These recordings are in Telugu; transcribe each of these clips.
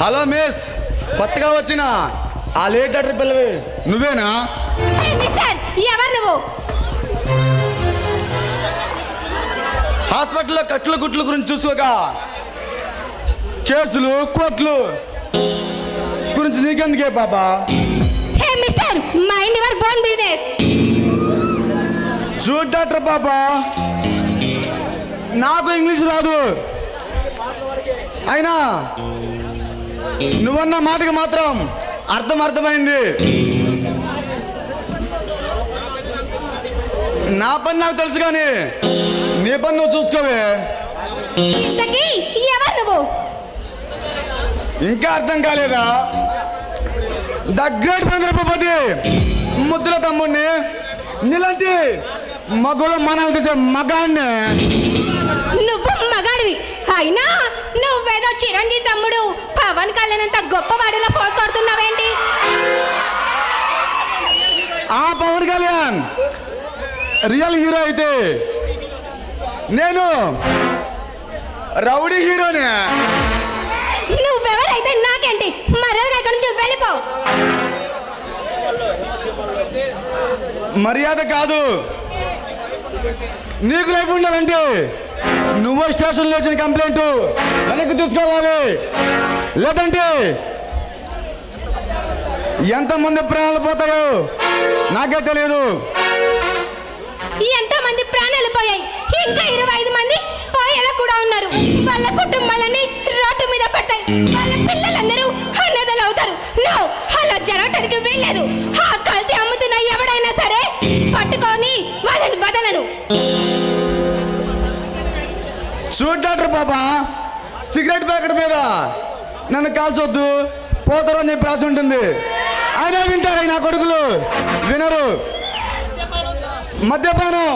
హలో మిస్ కొత్తగా వచ్చిన ఆ లేట్ డాక్టర్ పిల్లవి. నువ్వేనా? ఎవరు నువ్వు? హాస్పిటల్లో కట్లు గుట్లు గురించి చూసుకోగా కేసులు కోట్లు గురించి నీకెందుకే బాబా hey mister mind your bone business. చూడు డాక్టర్ బాబా నాకు ఇంగ్లీష్ రాదు. అయినా నువ్వన్న మాటకి మాత్రం అర్థం అర్థమైంది. నా పని నాకు తెలుసు కానీ నీ పని నువ్వు చూసుకోవే. ఇంకా అర్థం కాలేదా? ద గ్రేట్ చంద్రబాబు ముద్దుల తమ్ముడిని నీలాంటి మగులు మనల్ని తీసే మగాడిని నువ్వు మగాడివి. అయినా నువ్వేదో చిరంజీవి తమ్ముడు పవన్ కళ్యాణ్ అంత గొప్పవాడిలా పోస్ కొడుతున్నావేంటి? ఆ పవన్ కళ్యాణ్. రియల్ హీరో అయితే నేను రౌడీ హీరోనే. నువ్వెవరైతే నాకేంటి? మర్యాదగా ఇక్కడి నుంచి వెళ్ళిపో. మర్యాద కాదు. నీకు లైఫ్ ఉండాలంటే నువ్వు స్టేషన్లో వచ్చిన కంప్లైంట్ వెనక్కి తీసుకోవాలి. లేదంటే ఎంతమంది ప్రాణాలు పోతాయో నాకే తెలియదు. ఎంతో మంది ప్రాణాలు పోయాయి? ఇంకా ఇరవై ఐదు మంది పోయేలా కూడా ఉన్నారు. వాళ్ళ కుటుంబాలన్నీ రోడ్డు మీద పడతాయి. వాళ్ళ పిల్లలందరూ అన్నదలు అవుతారు. నో అలా జరగటానికి వీల్లేదు. చూడు డాక్టర్ బాబా సిగరెట్ ప్యాకెట్ మీద నన్ను కాల్చొద్దు పోతారు అని చెప్పి రాసి ఉంటుంది. అయినా వింటారు నా కొడుకులు. వినరు. మద్యపానం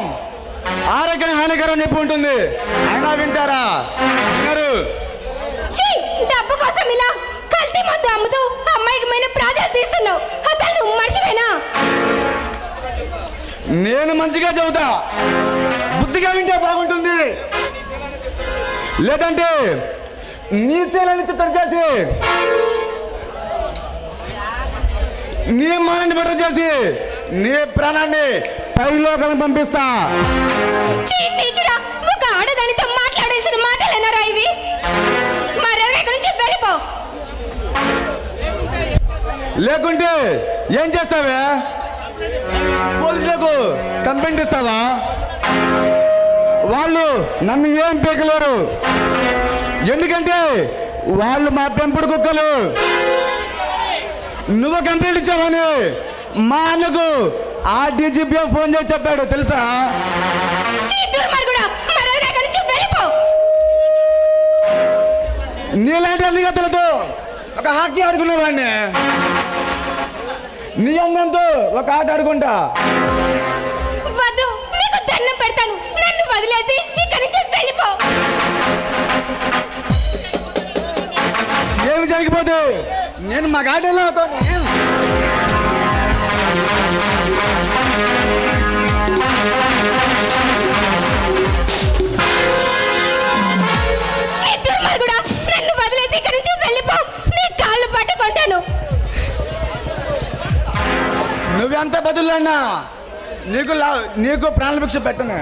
ఆరోగ్యం హానికరం అని చెప్పి ఉంటుంది. అయినా వింటారా? వినరు. డబ్బు కోసం ఇలా కల్తీ మందు అమ్ముతూ అమ్మాయికి మైన ప్రాజాలు తీస్తున్నావు. అసలు నువ్వు మనిషివేనా? నేను మంచిగా చెబుతా బుద్ధిగా వింటే బాగుంటుంది. లేదంటే నీ శైలాన్ని చిత్తడి చేసి నీ మానాన్ని బెటర్ చేసి నీ ప్రాణాన్ని పైలోకాలను పంపిస్తా. ఒక ఆడదానితో మాట్లాడాల్సిన మాటలేనారా ఇవి? మర్యాదగా ఇక్కడి నుంచి వెళ్ళిపో. లేకుంటే ఏం చేస్తావే? పోలీసులకు కంప్లైంట్ ఇస్తావా? వాళ్ళు నన్ను ఏం పీకలేరు. ఎందుకంటే వాళ్ళు మా పెంపుడు కుక్కలు. నువ్వు కంప్లైంట్ ఇచ్చావని మా అన్నకు ఆ డీజీపీ ఫోన్ చేసి చెప్పాడు తెలుసా? నీలాంటి అందుగతులతో ఒక హాకీ ఆడుకునేవాడిని నీ అందంతో ఒక ఆట ఆడుకుంటా. వదిలేసి ఇక్కడి నుంచి వెళ్ళిపో. ఏమి జరిగిపోతే? నేను మా గార్డెన్లో అవుతాను నన్ను వదిలేసి ఇక్కడి నుంచి వెళ్ళిపో. నీ కాళ్ళు పట్టుకుంటాను. నువ్వెంత బదులన్నా నీకు నీకు ప్రాణభిక్ష పెట్టను.